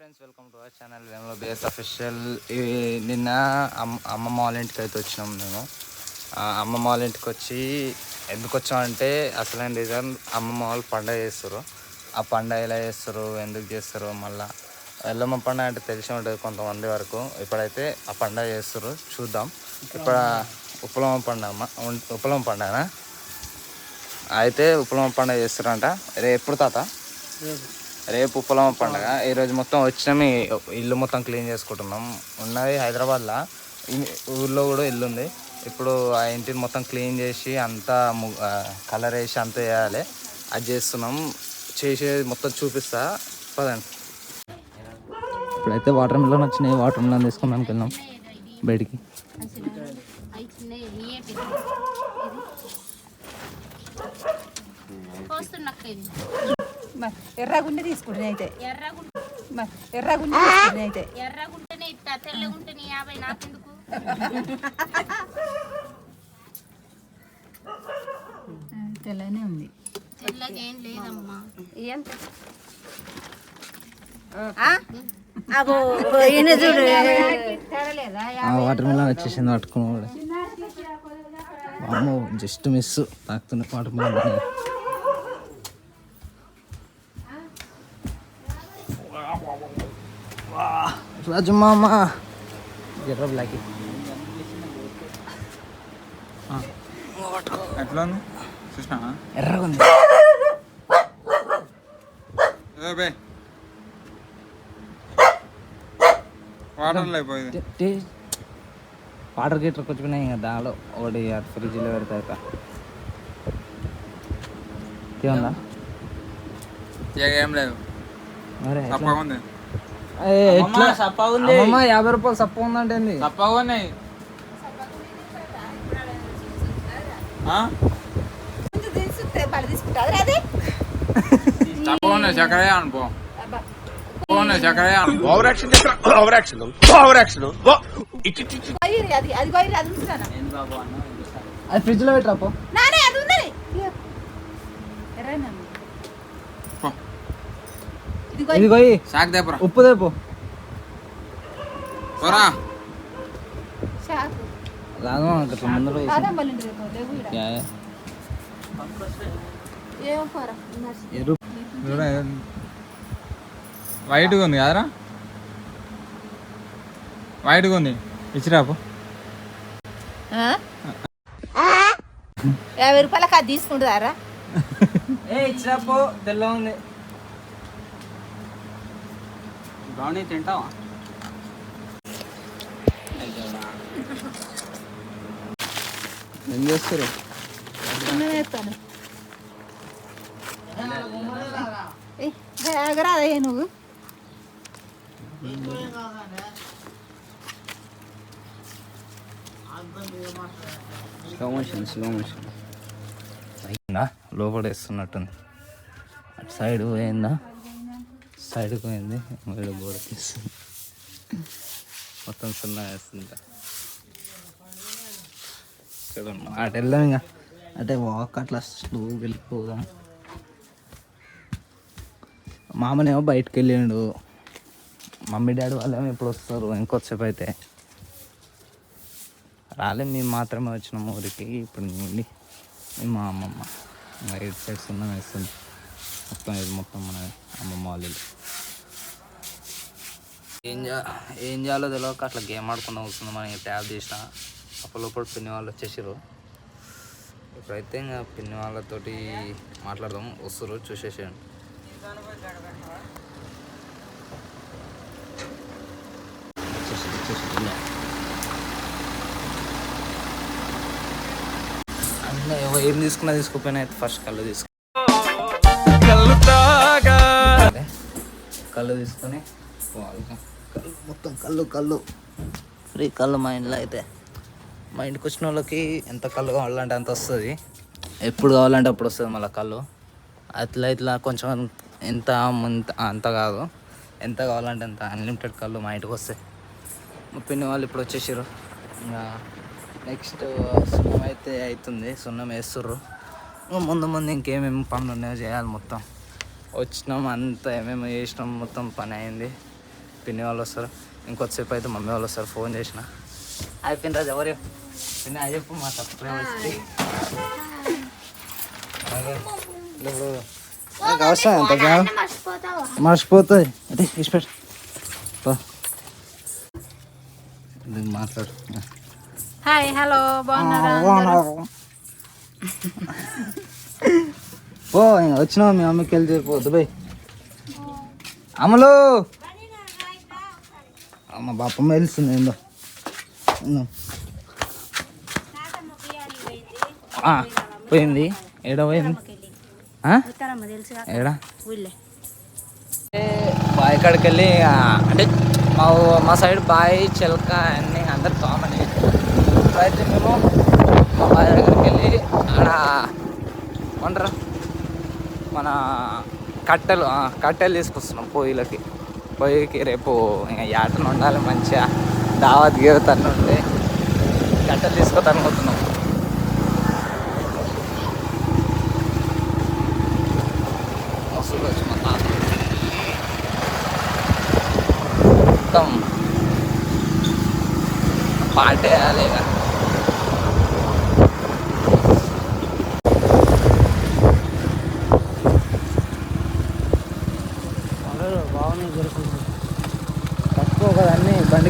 Friends welcome to our channel వేమలో బేస్ official నిన్న అమ్మ అమ్మమ్మ వాళ్ళ ఇంటికి అయితే వచ్చినాం మేము. ఆ, అమ్మమ్మ వాళ్ళ ఇంటికి వచ్చి ఎందుకు వచ్చామంటే అసలైన రీజన్ అమ్మమ్మ వాళ్ళు పండగ చేస్తారు. ఆ పండగ ఎలా చేస్తారు ఎందుకు చేస్తారు మళ్ళా ఎల్లమ్మ పండగ అంటే తెలిసి ఉంటుంది కొంతమంది వరకు. ఇప్పుడైతే ఆ పండగ చేస్తారు. చూద్దాం. ఇప్పుడు ఉప్పులమ్మ పండగ అమ్మ ఉం- పండగనా? అయితే ఉప్పులమ్మ పండగ చేస్తారంట. రేపు ఎప్పుడు తాత? రేపు ఉప్పలమ్మ పండగ. ఈరోజు మొత్తం వచ్చినాము ఇల్లు మొత్తం క్లీన్ చేసుకుంటున్నాం. ఉన్నది హైదరాబాద్లో. ఊర్లో కూడా ఇల్లు ఉంది. ఇప్పుడు ఆ ఇంటిని మొత్తం క్లీన్ చేసి అంతా కలర్ వేసి అంతా చేయాలి అది చేస్తున్నాం. చేసేది మొత్తం చూపిస్తా. పదండి. ఇప్పుడైతే వాటర్ మిలన్ వచ్చినాయి. వాటర్ మిలన్ తీసుకుందాం వెళ్ళాం బయటికి. ఎర్రగుండి తీసుకుంటుంది అయితే. ఎర్రగుండి. తీసుకుంటుంది అయితే. ఎర్రగుంటేనే ఇస్తా తెల్లగుంటేనే యాభై నాకెందుకు? తెల్లనే ఉంది. తెల్లగా లేదమ్మా. ఎంత అగో ఈయన చూడు. వాటర్ మిలన్ వచ్చేసింది పట్టుకున్నాడు అమ్మో జస్ట్ మిస్. తాకుతున్న వాటర్ మిలన్. రాజు మామ. ఎర్ర బ్లాక్. ఎట్లా చూసినా ఎర్రగా ఉంది. వాటర్ గీటర్ వచ్చిపోయినాయి ఇంకా దాలో ఒకటి ఫ్రిడ్జ్లో పెడతాయి ఇక. ఏముందా ఏం లేదు. మరి ఎట్లా? తప్పగా ఉంది. అమ్మమ్మ యాభై రూపాయలు సప్ప ఉందంటే ఏంది? తప్పగా ఉన్నాయి అదే చక్కరే అనుకో. ఉన్నాయి చక్కరే అనుకో. ఇది ఇది కొయ్యి శాక్ దేపరా ఉప్పు దేపు పోరా. అట్లా ముందర వైట్గా ఉంది కదరా. వైట్గా ఉంది. ఇచ్చిరాపు? యాభై రూపాయలకి అది తీసుకుంటారా? ఏ ఇచ్చిరా పో. తెల్ల ఉంది. బ్రౌనీ తింటావా? ఏం చేస్తారు? నువ్వు. స్లో మోషన్ స్లో మోషన్ అయిందా లోపల వేస్తున్నట్టుంది. అటు సైడ్ పోయిందా? సైడ్ పోయింది వీడు బోర్డు తీస్తుంది మొత్తం సున్నా వేస్తుంది చూడండి అటు వెళ్దాం ఇంకా. అంటే వాక్ అట్లా స్లో వెళ్ళిపోదాం. మామనేమో బయటకు వెళ్ళిండు. మమ్మీ డాడీ వాళ్ళేమో ఎప్పుడు వస్తారు ఇంకొచ్చేపు అయితే. రాలే మేము మాత్రమే వచ్చినాము ఊరికి. ఇప్పుడు నుండి మేము మా అమ్మమ్మ. ఇటు సైడ్ సైడ్స్ వేస్తుంది. మొత్తం ఇది మొత్తం మన అమ్మమ్మ వాళ్ళు ఏం చే ఏం చేయాలో తెలియక అట్లా గేమ్ ఆడుకుందాం వస్తుంది మనం ట్యాబ్ చేసిన అప్పటిలోపల పిన్ని వాళ్ళు వచ్చేసారు ఇప్పుడైతే ఇంకా పిన్ని వాళ్ళతోటి మాట్లాడదాం. వస్తారు చూసేసేయండి. అన్న ఏం తీసుకున్నా తీసుకోపోయినా అయితే ఫస్ట్ కళ్ళు తీసుకు కళ్ళు తీసుకొని. కళ్ళు మొత్తం కళ్ళు కళ్ళు. ఫ్రీ కళ్ళు మా ఇంట్లో అయితే. మా ఇంటికి వచ్చిన వాళ్ళకి ఎంత కళ్ళు కావాలంటే అంత వస్తుంది. ఎప్పుడు కావాలంటే అప్పుడు వస్తుంది మళ్ళీ కళ్ళు. అట్లా ఇట్లా కొంచెం ఎంత అంత అంత కాదు. ఎంత కావాలంటే అంత అన్లిమిటెడ్ కళ్ళు మా ఇంటికి వస్తాయి. మా పిన్ని వాళ్ళు ఇప్పుడు వచ్చేసారు ఇంకా నెక్స్ట్ సున్నం అయితే అవుతుంది. సున్నం వేస్తుర్రు. ఇంకా ముందు ముందు ఇంకేమేమి పనులు ఉన్నాయో చేయాలి మొత్తం. వచ్చినాం అంతా ఏమేమి చేసినాం మొత్తం పని అయింది. పిన్ని వాళ్ళు వస్తారు. ఇంకొద్దిసేపు అయితే మమ్మీ వాళ్ళు వస్తారు ఫోన్ చేసిన. అయిపోయిన రాజు ఎవరు పిన్ని అది చెప్పు మా సబ్స్క్రైబర్స్కి అవసరం ఎంత మర్చిపోతుంది అదే ఇష్టపెట్టు మాట్లాడు. హాయ్ హలో బాగున్నారా పో వచ్చినావు మీ అమ్మకి వెళ్ళి పో దుబాయ్ అమలు! అమ్మ బాపమ్మ వెళ్తుంది ఏందో. పోయింది. ఏడ పోయింది. ఏడా? బావి కాడికి వెళ్ళి అంటే మా మా సైడ్ బావి చిలక అన్నీ అందరు కామన్ అయితే మేము మా బావి దగ్గరికి వెళ్ళి ఆడ ఏమంటారు మన కట్టెలు కట్టెలు తీసుకొస్తున్నాం పొయ్యిలకి పొయ్యికి రేపు ఇంకా యాటను ఉండాలి మంచిగా. దావత్ గీవతను ఉండి కట్టెలు తీసుకొద్దాం పోతున్నాం మొత్తం పాటేయాలి కదా అన్నీ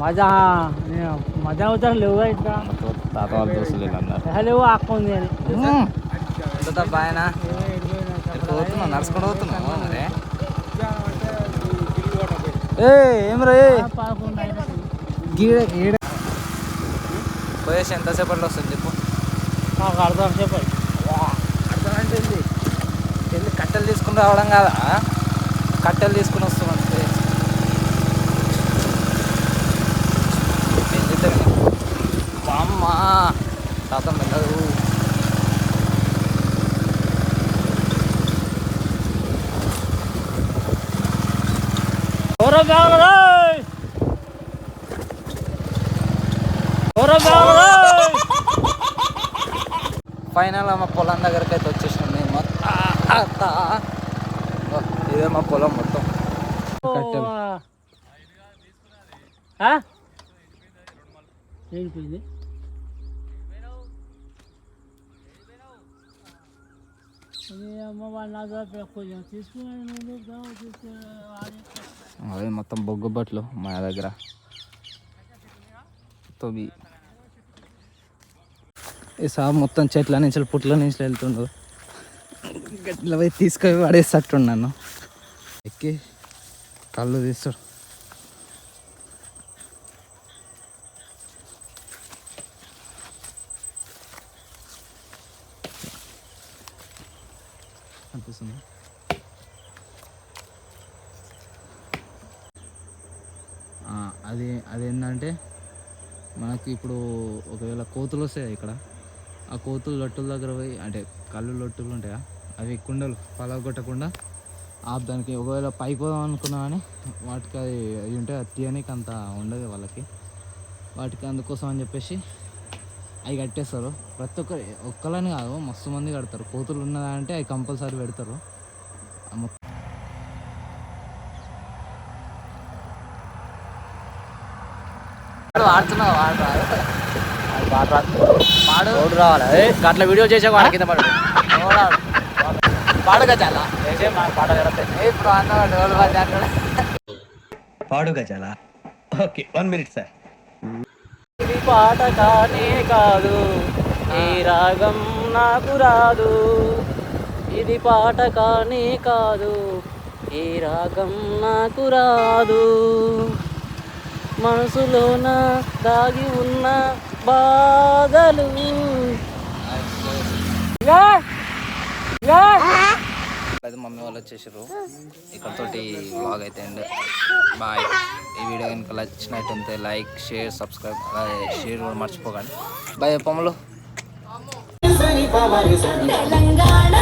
మజా మజా అవుతాను లేవుగా ఇంకా. తాత వాళ్ళ దోస్తులు వీళ్ళందరూ లేవు ఆకుంది అని ఎంత బాయనా? పోతున్నావు? నడుచుకుంటూ పోతున్నావు మరి? ఏ ఏం రే గీడ పోయేసి ఎంతసేపట్లో వస్తుంది చెప్పు. నాకు అర్థం చెప్పండి అర్థమంటే ఏంది? వెళ్ళి కట్టెలు తీసుకుని రావడం కాదా? కట్టెలు తీసుకుని వస్తాం అంతే అమ్మ తాత మెల్లదు ఎవరో కావాలా ఎవరో కావాలా ఫైనల్ మా పొలం దగ్గరికి అయితే వచ్చేసినాం మేము. మొత్తం ఇదే మా పొలం మొత్తం. కట్టెలు ఏంటిది అమ్మ వాళ్ళ నా దగ్గర కొంచెం తీసుకున్నాను నువ్వు కావు తీసుకుని అదే మొత్తం బొగ్గు బట్టలు మా దగ్గర. తొబి. ఈ సాబ్ మొత్తం చెట్ల నుంచి పుట్ల నుంచి వెళ్తుండు. గట్ల పోయి తీసుకొని పడేసట్టు నన్ను ఎక్కి కళ్ళు తీస్తాడు. అనిపిస్తుంది. అది అదేంటంటే మనకి ఇప్పుడు ఒకవేళ కోతులు వస్తాయి ఇక్కడ? ఆ కోతులు లొట్టుల దగ్గర పోయి అంటే కళ్ళు లొట్టులు ఉంటాయా? అవి కుండలు పలగొట్టకుండా దానికి ఒకవేళ పైకి పోదాం అనుకున్నా కానీ వాటికి అది అవి ఉంటాయి అది తీయనికి అంత ఉండదు వాళ్ళకి. వాటికి అందుకోసం అని చెప్పేసి అవి కట్టేస్తారు. ప్రతి ఒక్కరు ఒక్కలని కాదు మస్తు మంది కడతారు. కోతులు ఉన్నదంటే అవి కంపల్సరీ పెడతారు. ఆడుతున్నావు పాడు రోడ్డు రావాలా? అట్లా వీడియో చేసే వాడి కింద పడు పాడుగా చాలా. చేసే మా పాట ఇప్పుడు చాలా. Okay one minute sir. పాట కానే కాదు ఈ రాగం నాకు రాదు. ఇది పాట కానే కాదు. ఈ రాగం నాకు రాదు. మనసులోన దాగి ఉన్న బాధలు. యా! యా! అయితే మమ్మీ వాళ్ళు వచ్చేసారు ఇక్కడతోటి బ్లాగ్ అయితే అండ్ బాయ్ ఈ వీడియో కనుక నచ్చినట్టుంటే లైక్ షేర్ సబ్స్క్రైబ్ అలాగే షేర్ కూడా మర్చిపోకండి. బాయ్ పొమ్మలు తెలంగాణ